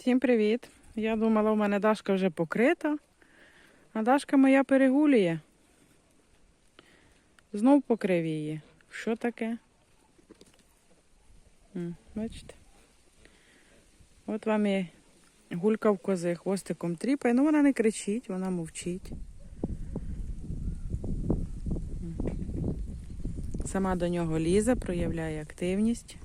Всім привіт! Я думала, у мене Дашка вже покрита, а Дашка моя перегулює. Знов покрив її. Що таке? Бачите? От вам і гулька в кози хвостиком тріпає. Ну вона не кричить, вона мовчить. Сама до нього лізе, проявляє активність.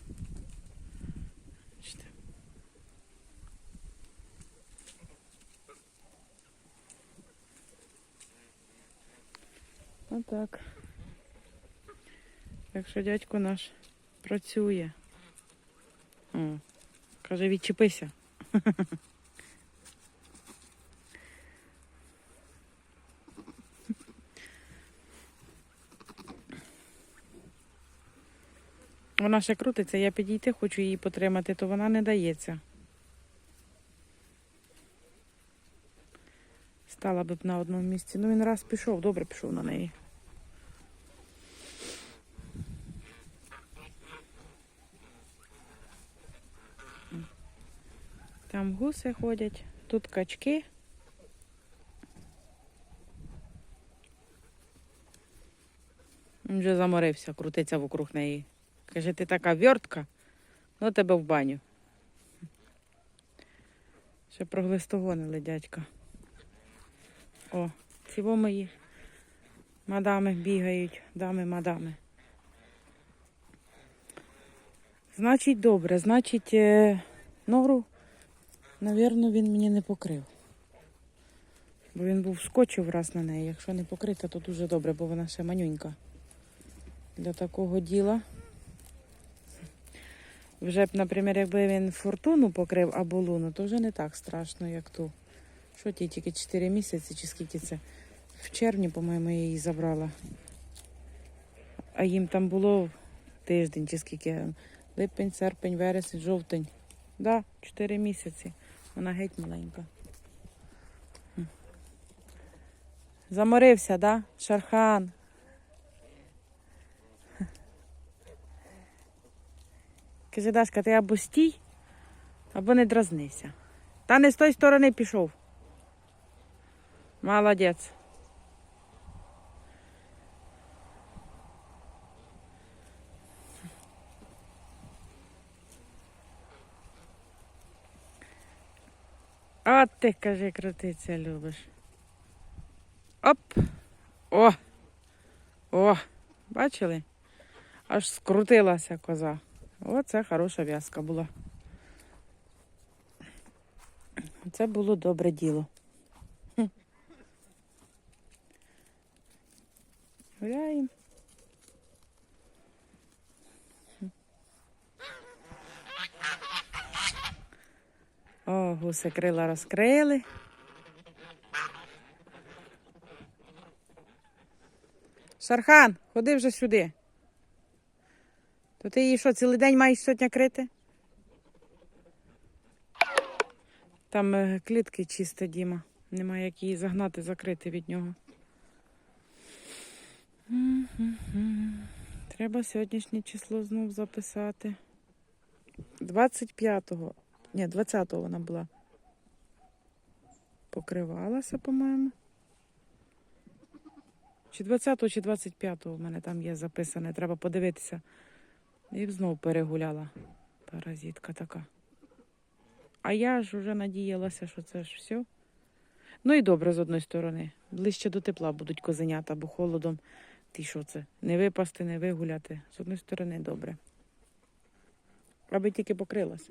Отак. Так що дядько наш працює. О, каже, відчепися. Вона ще крутиться, я підійти, хочу її потримати, то вона не дається. Стала б на одному місці. Ну він раз пішов, добре пішов на неї. Там гуси ходять, тут качки. Він вже заморився, крутиться вокруг неї. Каже, ти така вертка, ну тебе в баню. Ще проглистогонили дядька. О, ці мої мадами бігають, дами, мадами. Значить, добре, значить, е, нору, навірно, він мені не покрив. Бо він був скочив раз на неї. Якщо не покрита, то дуже добре, бо вона ще манюнька. Для такого діла. Вже б, наприклад, якби він фортуну покрив або луну, то вже не так страшно, як ту. Що ті тільки 4 місяці, чи скільки це? В червні, по-моєму, я її забрала. А їм там було тиждень, чи скільки. Липень, серпень, вересень, жовтень. Да, 4 місяці. Вона геть маленька. Заморився, да? Шархан. Каже, Дашка, ти або стій, або не дразнися. Та не з тої сторони пішов. Молодець. А ти, кажи, крутиться любиш. Оп. О! О! Бачили? Аж скрутилася коза. Оце хороша в'язка була. Це було добре діло. Гуси крила розкрили. Шархан, ходи вже сюди. То ти її що, цілий день маєш сьогодні крити? Там е, клітки чисто, Діма. Немає як її загнати, закрити від нього. Треба сьогоднішнє число знов записати. 25-го. Ні, 20-го вона була. Покривалася, по-моєму. Чи 20-го, чи 25-го в мене там є записане. Треба подивитися. І знову перегуляла. Паразитка така. А я ж вже надіялася, що це ж все. Ну і добре з одної сторони. Ближче до тепла будуть козенята, бо холодом ти що це? Не випасти, не вигуляти. З одної сторони добре. Аби тільки покрилась.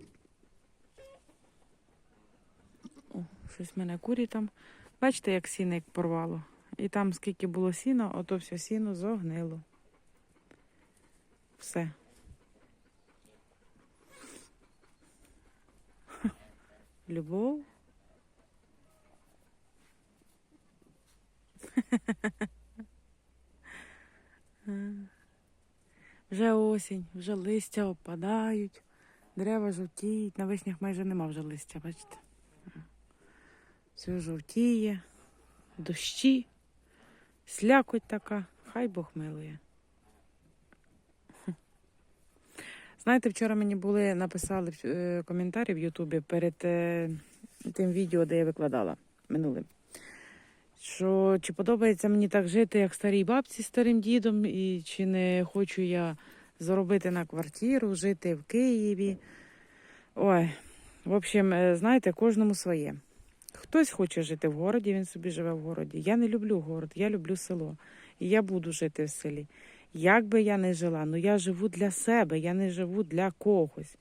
О, щось в мене курі там. Бачите, як сіник порвало. І там скільки було сіна, ото все сіно зогнило. Все. Любов. Вже осінь, вже листя опадають, дерева жовтіють, на вишнях майже нема вже листя, бачите? Все жовтіє, дощі, слякоть така, хай Бог милує. Знаєте, вчора мені були написали е, коментарі в Ютубі перед е, тим відео, де я викладала минулим. Що чи подобається мені так жити, як старій бабці з старим дідом, і чи не хочу я заробити на квартиру, жити в Києві. Ой, в общем, е, знаєте, кожному своє. Хтось хоче жити в городі, він собі живе в городі. Я не люблю город, я люблю село. І я буду жити в селі. Як би я не жила, ну я живу для себе, я не живу для когось.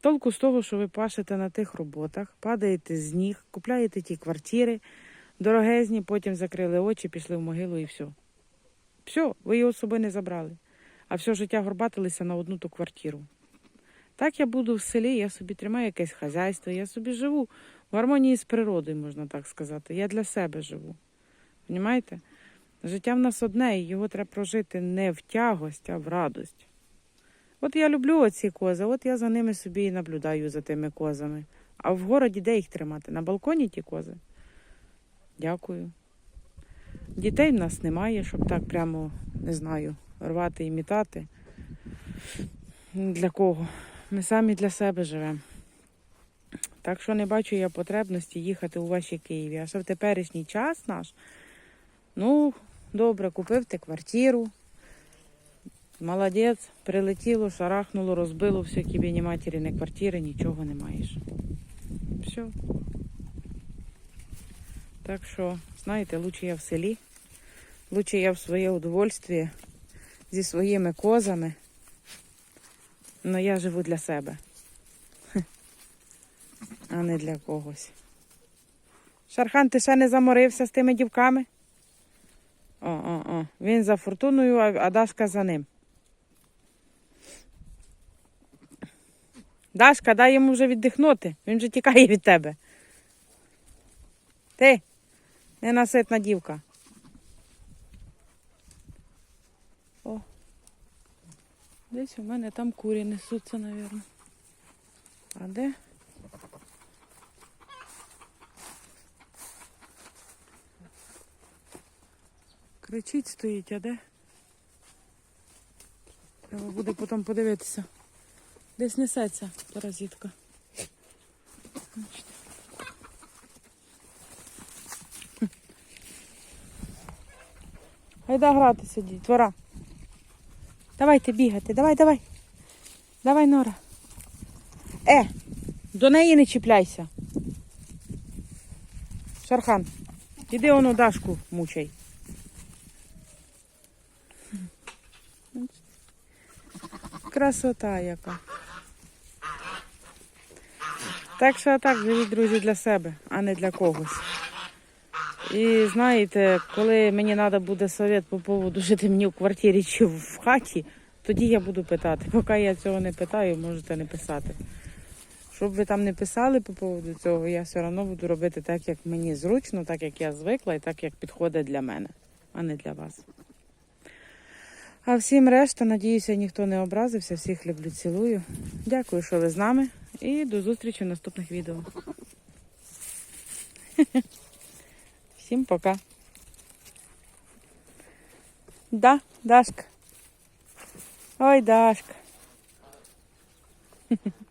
Толку з того, що ви пашете на тих роботах, падаєте з ніг, купляєте ті квартири дорогезні, потім закрили очі, пішли в могилу і все. Все, ви його з собою не забрали. А все життя горбатилися на одну ту квартиру. Так я буду в селі, я собі тримаю якесь хазяйство, я собі живу в гармонії з природою, можна так сказати. Я для себе живу. Понімаєте? Життя в нас одне, і його треба прожити не в тягость, а в радость. От я люблю оці кози, от я за ними собі і наблюдаю за тими козами. А в городі де їх тримати? На балконі ті кози? Дякую. Дітей в нас немає, щоб так прямо, не знаю, рвати і мітати. Для кого? Ми самі для себе живемо. Так що не бачу я потребності їхати у ваші Києві. А що в теперішній час наш, ну, добре, купив ти квартиру. Молодець, прилетіло, шарахнуло, розбило все кібі ні матері, ні квартири, нічого не маєш. Все. Так що, знаєте, лучше я в селі, лучше я в своє удовольствие зі своїми козами. Но я живу для себе, а не для когось. Шархан, ти ще не заморився з тими дівками? О, о, о. Він за фортуною, а Дашка за ним. Дашка, дай йому вже віддихнути. Він вже тікає від тебе. Ти, ненаситна дівка. О. Десь у мене там курі несуться, мабуть. А де? Кричить стоїть, а де? Треба буде потім подивитися. Десь несеться паразитка. Гайда гратися, дітвора. Давайте бігати, давай, давай. Давай, Нора. Е, до неї не чіпляйся. Шархан, іди ону Дашку мучай. Красота яка. Так що так, живіть, друзі, для себе, а не для когось. І знаєте, коли мені треба буде совет по поводу жити мені в квартирі чи в хаті, тоді я буду питати. Поки я цього не питаю, можете не писати. Щоб ви там не писали по поводу цього, я все одно буду робити так, як мені зручно, так як я звикла і так, як підходить для мене, а не для вас. А всім решта, надіюся, ніхто не образився. Всіх люблю, цілую. Дякую, що ви з нами. І до зустрічі в наступних відео. Всім пока. Да, Дашка. Ой, Дашка.